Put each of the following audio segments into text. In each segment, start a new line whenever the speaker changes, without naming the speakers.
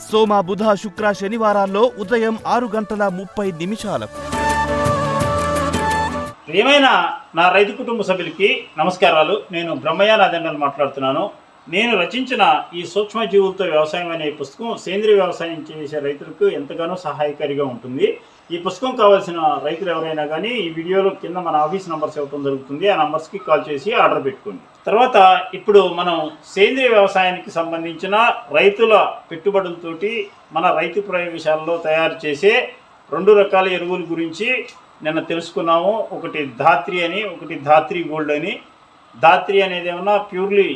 సోమ బుధ శుక్ర శనివారాల్లో ఉదయం ఆరు గంటల ముప్పై నిమిషాలకు.
ప్రియమైన నా రైతు కుటుంబ సభ్యులకి నమస్కారాలు. నేను బ్రహ్మయ్య నాదండలు మాట్లాడుతున్నాను. నేను రచించిన ఈ సూక్ష్మజీవులతో వ్యవసాయం అనే పుస్తకం సేంద్రియ వ్యవసాయం చేసే రైతులకు ఎంతగానో సహాయకారిగా ఉంటుంది. ఈ పుస్తకం కావాల్సిన రైతులు ఎవరైనా కానీ ఈ వీడియోలో కింద మన ఆఫీస్ నంబర్స్ ఇవ్వడం జరుగుతుంది. ఆ నంబర్స్కి కాల్ చేసి ఆర్డర్ పెట్టుకోండి. తర్వాత ఇప్పుడు మనం సేంద్రియ వ్యవసాయానికి సంబంధించిన రైతుల పెట్టుబడులతోటి మన రైతు ప్రయోగశాలలో తయారు చేసే రెండు రకాల ఎరువుల గురించి నిన్న తెలుసుకున్నాము. ఒకటి ధాత్రి అని ఒకటి ధాత్రి గోల్డ్ అని. ధాత్రి అనేది ఏమన్నా ప్యూర్లీ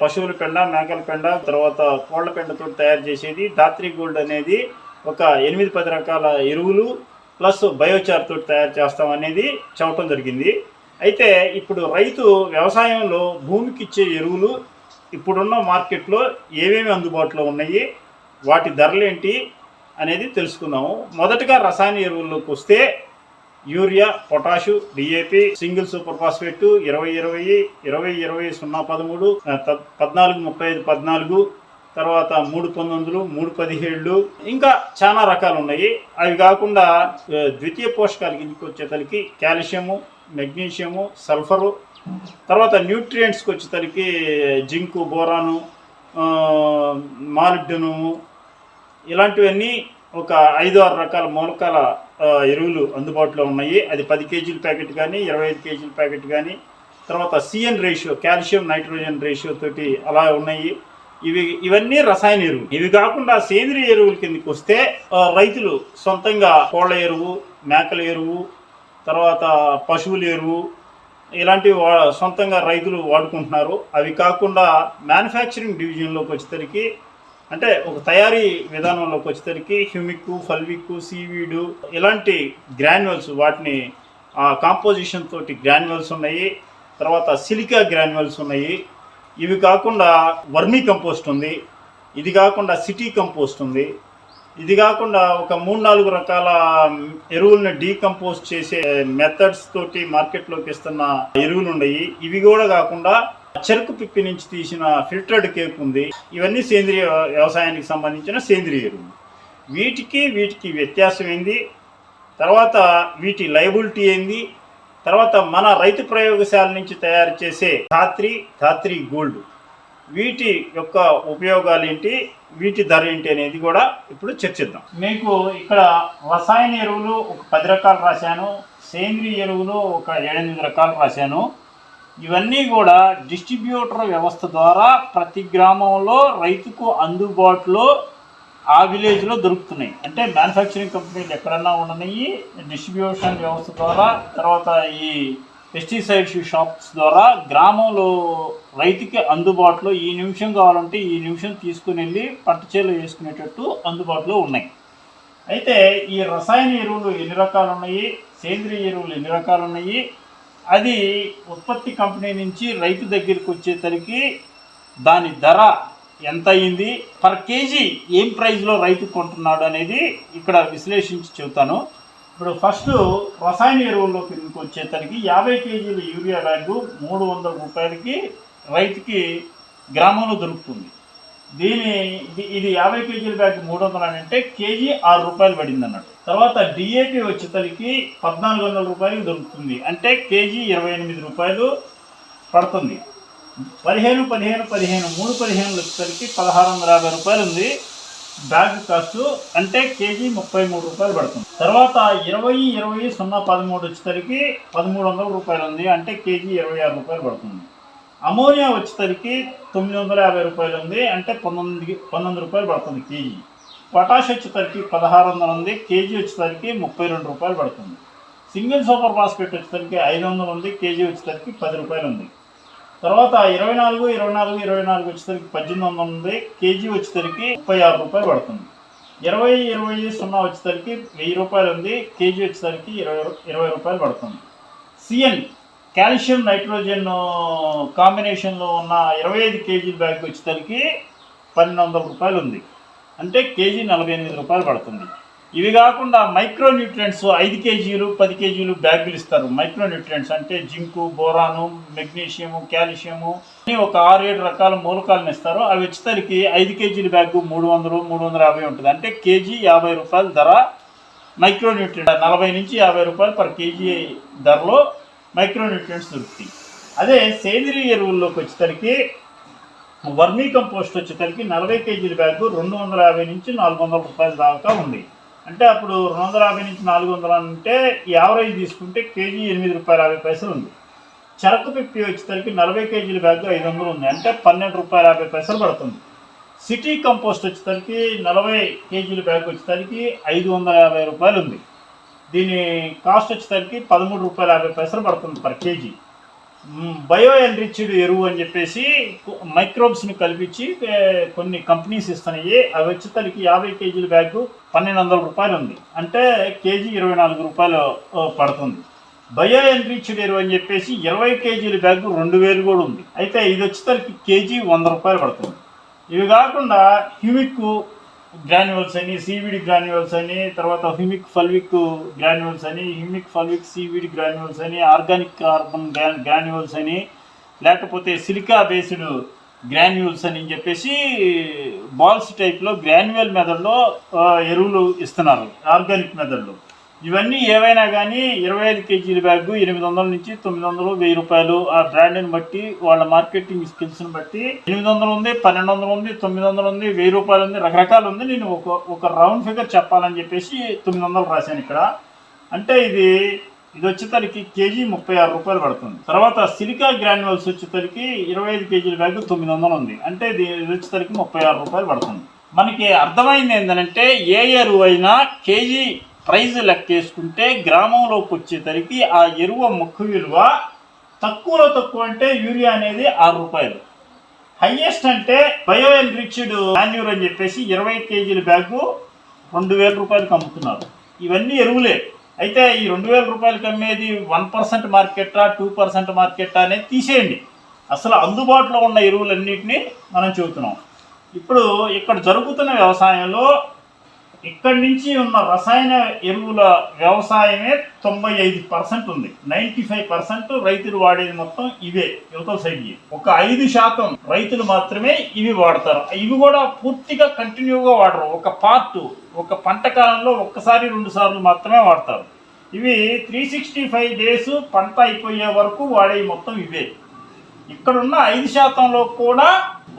పశువుల పెండ మేకల పెండ తర్వాత కోళ్ళ పెండతో తయారు చేసేది. ధాత్రి గోల్డ్ అనేది ఒక ఎనిమిది పది రకాల ఎరువులు ప్లస్ బయోచార్ తోటి తయారు చేస్తాం అనేది చెప్పడం జరిగింది. అయితే ఇప్పుడు రైతు వ్యవసాయంలో భూమికి ఇచ్చే ఎరువులు ఇప్పుడున్న మార్కెట్లో ఏమేమి అందుబాటులో ఉన్నాయి వాటి ధరలేంటి అనేది తెలుసుకుందాము. మొదటగా రసాయన ఎరువుల్లోకి వస్తే urea potash DAP single super phosphate ఇరవై ఇరవై ఇరవై ఇరవై సున్నా పదమూడు పద్నాలుగు ముప్పై ఐదు పద్నాలుగు తర్వాత మూడు పంతొమ్మిదిలు మూడు పదిహేళ్ళు ఇంకా చాలా రకాలు ఉన్నాయి. అవి కాకుండా ద్వితీయ పోషకాలు ఇంటికి వచ్చేసరికి కాల్షియము మెగ్నీషియము సల్ఫరు తర్వాత న్యూట్రియంట్స్కి వచ్చేసరికి జింకు బోరాను ఆ, మాలిబ్డెనము ఇలాంటివన్నీ ఒక ఐదు ఆరు రకాల మూలకాల ఎరువులు అందుబాటులో ఉన్నాయి. అది పది కేజీల ప్యాకెట్ కానీ ఇరవై ఐదు కేజీల ప్యాకెట్ కానీ తర్వాత CN ratio calcium nitrogen ratio తోటి అలా ఉన్నాయి. ఇవి ఇవన్నీ రసాయన ఎరువులు. ఇవి కాకుండా సేంద్రియ ఎరువుల కిందకి వస్తే రైతులు సొంతంగా కోళ్ళ ఎరువు మేకల ఎరువు తర్వాత పశువుల ఎరువు ఇలాంటివి వా సొంతంగా రైతులు వాడుకుంటున్నారు. అవి కాకుండా మ్యానుఫ్యాక్చరింగ్ డివిజన్లోకి వచ్చేసరికి అంటే ఒక తయారీ విధానంలోకి వచ్చేసరికి హ్యూమిక్ ఫల్విక్ సీవీడు ఇలాంటి గ్రాన్యువల్స్ వాటిని కాంపోజిషన్ తోటి గ్రాన్యువల్స్ ఉన్నాయి. తర్వాత సిలికా గ్రాన్యువల్స్ ఉన్నాయి. ఇవి కాకుండా వర్మీ కంపోస్ట్ ఉంది. ఇది కాకుండా సిటీ కంపోస్ట్ ఉంది. ఇది కాకుండా ఒక మూడు నాలుగు రకాల ఎరువులను డీకంపోజ్ చేసే మెథడ్స్ తోటి మార్కెట్లోకి ఇస్తున్న ఎరువులు ఉన్నాయి ఇవి కూడా కాకుండా చెరుకు పిప్పి నుంచి తీసిన ఫిల్టర్డ్ కేక్ ఉంది. ఇవన్నీ సేంద్రియ వ్యవసాయానికి సంబంధించిన సేంద్రియ ఎరువులు. వీటికి వీటికి వ్యత్యాసం ఏంది? తర్వాత వీటి లయబిలిటీ ఏంది? తర్వాత మన రైతు ప్రయోగశాల నుంచి తయారు చేసే ధాత్రి ధాత్రి గోల్డ్. వీటి యొక్క ఉపయోగాలు ఏంటి వీటి ధర ఏంటి అనేది కూడా ఇప్పుడు చర్చిద్దాం. మీకు ఇక్కడ రసాయన ఎరువులు ఒక పది రకాలు రాశాను సేంద్రియ ఎరువులు ఒక ఏడెనిమిది రకాలు రాశాను. ఇవన్నీ కూడా డిస్ట్రిబ్యూటర్ వ్యవస్థ ద్వారా ప్రతి గ్రామంలో రైతుకు అందుబాటులో ఆ విలేజ్లో దొరుకుతున్నాయి. అంటే మ్యానుఫ్యాక్చరింగ్ కంపెనీలు ఎక్కడన్నా ఉన్నాయి డిస్ట్రిబ్యూషన్ వ్యవస్థ ద్వారా తర్వాత ఈ పెస్టిసైడ్స్ షాప్స్ ద్వారా గ్రామంలో రైతుకి అందుబాటులో ఈ నిమిషం కావాలంటే ఈ నిమిషం తీసుకుని వెళ్ళి పంట వేసుకునేటట్టు అందుబాటులో ఉన్నాయి. అయితే ఈ రసాయన ఎరువులు ఎన్ని రకాలు ఉన్నాయి? సేంద్రియ ఎరువులు ఎన్ని రకాలు ఉన్నాయి? అది ఉత్పత్తి కంపెనీ నుంచి రైతు దగ్గరికి వచ్చేసరికి దాని ధర ఎంత అయింది? పర్ కేజీ ఏం ప్రైస్లో రైతు కొంటున్నాడు అనేది ఇక్కడ విశ్లేషించి చెబుతాను. ఇప్పుడు ఫస్ట్ రసాయన ఎరువుల్లో కిందకి వచ్చేసరికి యాభై కేజీల యూరియా బ్యాగు మూడు వందల రూపాయలకి రైతుకి గ్రామంలో దొరుకుతుంది. దీని ఇది- ఇది యాభై కేజీల బ్యాగ్ మూడు వందలు అని అంటే కేజీ ఆరు రూపాయలు పడింది అన్నట్టు తర్వాత డిఏపి వచ్చేసరికి పద్నాలుగు వందల రూపాయలు దొరుకుతుంది. అంటే కేజీ ఇరవై ఎనిమిది రూపాయలు పడుతుంది. పదిహేను పదిహేను పదిహేను మూడు పదిహేను వచ్చేసరికి పదహారు వందల యాభై రూపాయలు ఉంది. బ్యాగ్ కాస్ట్ అంటే కేజీ ముప్పై మూడు రూపాయలు పడుతుంది. తర్వాత ఇరవై ఇరవై సున్నా పదమూడు వచ్చేసరికి పదమూడు వందల రూపాయలు ఉంది. అంటే కేజీ ఇరవై ఆరు రూపాయలు పడుతుంది. అమోనియా వచ్చేసరికి తొమ్మిది వందల యాభై రూపాయలు ఉంది. అంటే పంతొమ్మిది పంతొమ్మిది రూపాయలు పడుతుంది కేజీ. పొటాష్ వచ్చేసరికి పదహారు వందలు ఉంది. కేజీ వచ్చేసరికి ముప్పై రెండు రూపాయలు పడుతుంది. సింగిల్ సూపర్ ఫాస్ఫేట్ వచ్చేసరికి ఐదు వందలు ఉంది. కేజీ వచ్చేసరికి పది రూపాయలు ఉంది. తర్వాత ఇరవై నాలుగు ఇరవై నాలుగు ఇరవై నాలుగు వచ్చేసరికి పద్దెనిమిది వందల ఉంది. కేజీ వచ్చేసరికి ముప్పై ఆరు రూపాయలు పడుతుంది. ఇరవై ఇరవై సున్నా వచ్చేసరికి వెయ్యి రూపాయలు ఉంది. కేజీ వచ్చేసరికి ఇరవై ఇరవై రూపాయలు పడుతుంది. సిఎన్ కాల్షియం నైట్రోజన్ కాంబినేషన్లో ఉన్న ఇరవై ఐదు కేజీ బ్యాగ్ వచ్చేసరికి పన్నెండు వందల రూపాయలు ఉంది. అంటే కేజీ నలభై ఎనిమిది రూపాయలు పడుతుంది. ఇవి కాకుండా మైక్రో న్యూట్రియంట్స్ ఐదు కేజీలు పది కేజీలు బ్యాగులు ఇస్తారు. మైక్రో న్యూట్రియంట్స్ అంటే జింకు బోరాను మెగ్నీషియము క్యాల్షియము అని ఒక ఆరు ఏడు రకాల మూలకాలను ఇస్తారు. అవి వచ్చేసరికి ఐదు కేజీల బ్యాగ్ మూడు వందలు మూడు వందల యాభై ఉంటుంది. అంటే కేజీ యాభై రూపాయల ధర మైక్రో న్యూట్రియంట్ నలభై నుంచి యాభై రూపాయలు పర్ కేజీ ధరలో మైక్రో న్యూట్రియంట్స్ దొరుకుతాయి. అదే సేంద్రియ ఎరువుల్లోకి వచ్చేసరికి వర్మీ కంపోస్ట్ వచ్చేసరికి నలభై కేజీల బ్యాగ్ రెండు వందల యాభై నుంచి నాలుగు వందల రూపాయల దాకా ఉంది. అంటే అప్పుడు రెండు వందల యాభై నుంచి నాలుగు వందలు అంటే యావరేజ్ తీసుకుంటే కేజీ ఎనిమిది రూపాయల యాభై పైసలు ఉంది. చెరకు పిప్పి వచ్చేసరికి నలభై కేజీల బ్యాగ్ ఐదు వందలు ఉంది అంటే పన్నెండు రూపాయల యాభై పైసలు పడుతుంది. సిటీ కంపోస్ట్ వచ్చేసరికి నలభై కేజీల బ్యాగ్ వచ్చేసరికి ఐదు వందల యాభై రూపాయలు ఉంది. దీని కాస్ట్ వచ్చేసరికి పదమూడు రూపాయల యాభై పైసలు పడుతుంది పర్ కేజీ. బయో ఎన్రిచ్డ్ ఎరువు అని చెప్పేసి మైక్రోబ్స్ని కల్పించి కొన్ని కంపెనీస్ ఇస్తున్నాయి. అవి వచ్చేసరికి యాభై కేజీల బ్యాగ్ పన్నెండు వందల రూపాయలు ఉంది అంటే కేజీ ఇరవై నాలుగు రూపాయలు పడుతుంది. బయో ఎన్రిచ్డ్ ఎరువు అని చెప్పేసి ఇరవై కేజీల బ్యాగ్ రెండు వేలు కూడా ఉంది. అయితే ఇది వచ్చేసరికి కేజీ వంద రూపాయలు పడుతుంది. ఇవి కాకుండా హ్యూమిక్ గ్రాన్యువల్స్ అని సీవిడి గ్రాన్యువల్స్ అని తర్వాత హ్యూమిక్ ఫల్విక్ గ్రాన్యువల్స్ అని హ్యూమిక్ ఫల్విక్ సీవిడి గ్రాన్యువల్స్ అని ఆర్గానిక్ కార్బన్ గ్రాన్యువల్స్ అని లేకపోతే సిలికా బేస్డ్ గ్రాన్యువల్స్ అని చెప్పేసి బాల్స్ టైప్లో గ్రాన్యువల్ మెథడ్లో ఎరువులు ఇస్తున్నారు. ఆర్గానిక్ మెథడ్లో ఇవన్నీ ఏవైనా కానీ ఇరవై ఐదు కేజీల బ్యాగ్ ఎనిమిది వందల నుంచి తొమ్మిది వందలు వెయ్యి రూపాయలు. ఆ బ్రాండ్ని బట్టి వాళ్ళ మార్కెటింగ్ స్కిల్స్ని బట్టి ఎనిమిది వందలు ఉంది పన్నెండు వందలు ఉంది తొమ్మిది వందలు ఉంది వెయ్యి రూపాయలు ఉంది రకరకాలు ఉంది. నేను ఒక ఒక రౌండ్ ఫిగర్ చెప్పాలని చెప్పేసి తొమ్మిది వందలు రాశాను ఇక్కడ. అంటే ఇది ఇది వచ్చేసరికి కేజీ ముప్పై ఆరు రూపాయలు పడుతుంది. తర్వాత సిలికా గ్రాన్యువల్స్ వచ్చేసరికి ఇరవై ఐదు కేజీల బ్యాగ్ తొమ్మిది వందలు ఉంది. అంటే ఇది ఇది వచ్చేసరికి ముప్పై ఆరు రూపాయలు పడుతుంది. మనకి అర్థమైంది ఏంటంటే ఏ ఎరువు అయినా కేజీ ప్రైజ్ లెక్కేసుకుంటే గ్రామంలోకి వచ్చేసరికి ఆ ఎరువు ముక్కు విలువ తక్కువలో తక్కువ అంటే యూరియా అనేది ఆరు రూపాయలు. హైయెస్ట్ అంటే బయో ఎన్రిచ్డ్ మాన్యూర్ అని చెప్పేసి ఇరవై కేజీల బ్యాగు రెండు వేల రూపాయలకి అమ్ముతున్నారు. ఇవన్నీ ఎరువులే. అయితే ఈ రెండు వేల రూపాయలకి అమ్మేది వన్ పర్సెంట్ మార్కెటా టూ పర్సెంట్ మార్కెటా అనేది తీసేయండి. అసలు అందుబాటులో ఉన్న ఎరువులన్నింటినీ మనం చెబుతున్నాం. ఇప్పుడు ఇక్కడ జరుగుతున్న వ్యవసాయంలో ఇక్కడి నుంచి ఉన్న రసాయన ఎరువుల వ్యవసాయమే తొంభై ఐదు పర్సెంట్ ఉంది. నైంటీ ఫైవ్ పర్సెంట్ రైతులు వాడేది మొత్తం ఇవే యువత సైడ్ ఒక ఐదు శాతం రైతులు మాత్రమే ఇవి వాడతారు. ఇవి కూడా పూర్తిగా కంటిన్యూగా వాడరు. ఒక పార్ట్ ఒక పంట కాలంలో ఒక్కసారి రెండు సార్లు మాత్రమే వాడతారు. ఇవి త్రీ సిక్స్టీ ఫైవ్ డేస్ పంట అయిపోయే వరకు వాడే మొత్తం ఇవే. ఇక్కడున్న ఐదు శాతంలో కూడా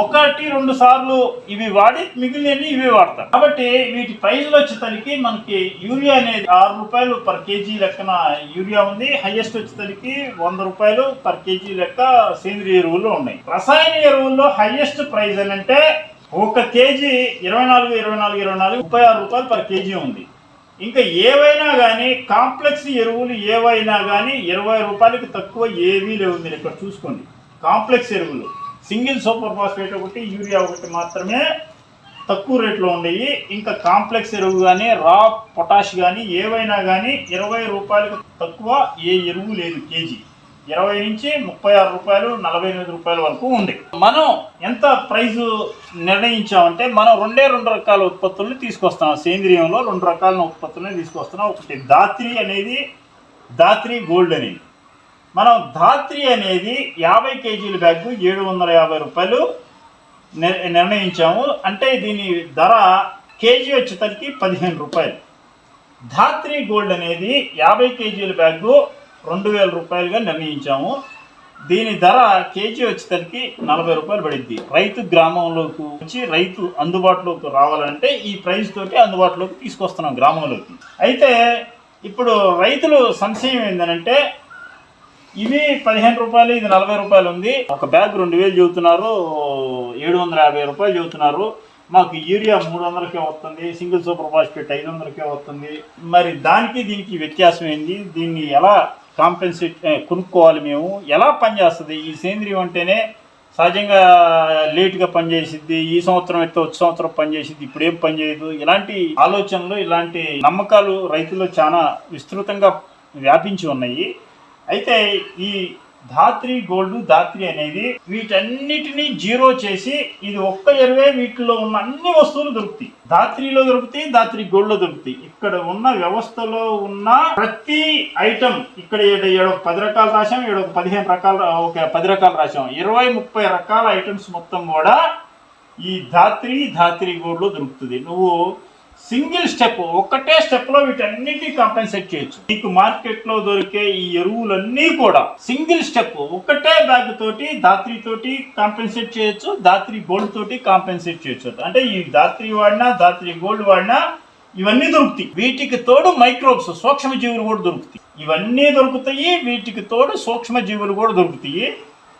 ఒకటి రెండు సార్లు ఇవి వాడి మిగిలినవి ఇవే వాడతారు. కాబట్టి వీటి ప్రైజ్లు వచ్చేసరికి మనకి యూరియా అనేది ఆరు రూపాయలు పర్ కేజీ లెక్కన యూరియా ఉంది. హైయెస్ట్ వచ్చేసరికి వంద రూపాయలు పర్ కేజీ లెక్క సేంద్రియ ఎరువులు ఉన్నాయి. రసాయన ఎరువుల్లో హైయెస్ట్ ప్రైస్ అని అంటే ఒక కేజీ ఇరవై నాలుగు ఇరవై నాలుగు ఇరవై నాలుగు ముప్పై ఆరు రూపాయలు పర్ కేజీ ఉంది. ఇంకా ఏవైనా కానీ కాంప్లెక్స్ ఎరువులు ఏవైనా కానీ ఇరవై రూపాయలకి తక్కువ ఏవీ లేవు మీరు ఇక్కడ చూసుకోండి. కాంప్లెక్స్ ఎరువులు. సింగిల్ సూపర్ ఫాస్ఫేట్ ఒకటి యూరియా ఒకటి మాత్రమే తక్కువ రేట్లో ఉండేవి. ఇంకా కాంప్లెక్స్ ఎరువు కానీ రా పొటాష్ కానీ ఏవైనా కానీ ఇరవై రూపాయలకు తక్కువ ఏ ఎరువు లేదు కేజీ. ఇరవై నుంచి ముప్పై ఆరు రూపాయలు నలభై ఎనిమిది రూపాయల వరకు ఉంది. మనం ఎంత ప్రైస్ నిర్ణయించామంటే మనం రెండే రెండు రకాల ఉత్పత్తుల్ని తీసుకొస్తాం సేంద్రియంలో రెండు రకాల ఉత్పత్తుల్ని తీసుకొస్తున్నాం. ఒకటి దాత్రి అనేది దాత్రి గోల్డ్ అనేది. మనం ధాత్రి అనేది యాభై కేజీల బ్యాగ్ ఏడు వందల యాభై రూపాయలు నిర్- నిర్ణయించాము. అంటే దీని ధర కేజీ వచ్చేసరికి పదిహేను రూపాయలు. ధాత్రి గోల్డ్ అనేది యాభై కేజీల బ్యాగ్ రెండు వేల రూపాయలుగా నిర్ణయించాము. దీని ధర కేజీ వచ్చేసరికి నలభై రూపాయలు పడింది రైతు గ్రామంలోకి వచ్చి రైతు అందుబాటులోకి రావాలంటే ఈ ప్రైస్ తోటి అందుబాటులోకి తీసుకొస్తున్నాం గ్రామంలోకి. అయితే ఇప్పుడు రైతులు సంశయం ఏంటంటే ఇవి పదిహేను రూపాయలు ఇది నలభై రూపాయలు ఉంది. ఒక బ్యాగ్ రెండు వేలు చెబుతున్నారు ఏడు వందల యాభై రూపాయలు చెబుతున్నారు. మాకు యూరియా మూడు వందలకే వస్తుంది సింగిల్ సూపర్ ఫాస్ఫేట్ ఐదు వందలకే వస్తుంది. మరి దానికి దీనికి వ్యత్యాసం ఏంది? దీన్ని ఎలా కాంపెన్సేట్ కొనుక్కోవాలి మేము? ఎలా పనిచేస్తుంది? ఈ సేంద్రియం అంటేనే సహజంగా లేట్గా పనిచేసిద్ది ఈ సంవత్సరం అయితే వచ్చే సంవత్సరం పనిచేసిద్ది ఇప్పుడు ఏం పనిచేయదు. ఇలాంటి ఆలోచనలు ఇలాంటి నమ్మకాలు రైతుల్లో చాలా విస్తృతంగా వ్యాపించి ఉన్నాయి. అయితే ఈ ధాత్రి గోల్డ్ ధాత్రి అనేది వీటన్నిటిని జీరో చేసి ఇది ఒక్క ఎరువే వీటిలో ఉన్న అన్ని వస్తువులు దొరుకుతాయి. ధాత్రిలో దొరుకుతాయి ధాత్రి గోల్డ్లో దొరుకుతాయి. ఇక్కడ ఉన్న వ్యవస్థలో ఉన్న ప్రతి ఐటమ్ ఇక్కడ ఏడో పది రకాలు రాసాం ఏడో పదిహేను రకాల ఒక పది రకాలు రాసాం ఇరవై ముప్పై రకాల ఐటమ్స్ మొత్తం కూడా ఈ ధాత్రి ధాత్రి గోల్డ్లో దొరుకుతుంది. నువ్వు సింగిల్ స్టెప్ ఒక్కటే స్టెప్లో వీటన్నిటి కాంపెన్సేట్ చేయొచ్చు. మీకు మార్కెట్లో దొరికే ఈ ఎరువులన్నీ కూడా సింగిల్ స్టెప్ ఒక్కటే బ్యాగ్ తోటి దాత్రి తోటి కాంపెన్సేట్ చేయొచ్చు దాత్రి గోల్డ్ తోటి కాంపెన్సేట్ చేయొచ్చు. అంటే ఈ దాత్రి వాడినా దాత్రి గోల్డ్ వాడినా ఇవన్నీ దొరుకుతాయి. వీటికి తోడు మైక్రోబ్స్ సూక్ష్మజీవులు కూడా దొరుకుతాయి. ఇవన్నీ దొరుకుతాయి వీటికి తోడు సూక్ష్మజీవులు కూడా దొరుకుతాయి.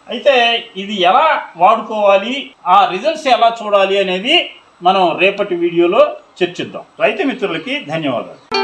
అయితే ఇది ఎలా వాడుకోవాలి ఆ రిజల్ట్స్ ఎలా చూడాలి అనేది మనం రేపటి వీడియోలో చర్చిద్దాం. రైతు మిత్రులకి ధన్యవాదాలు.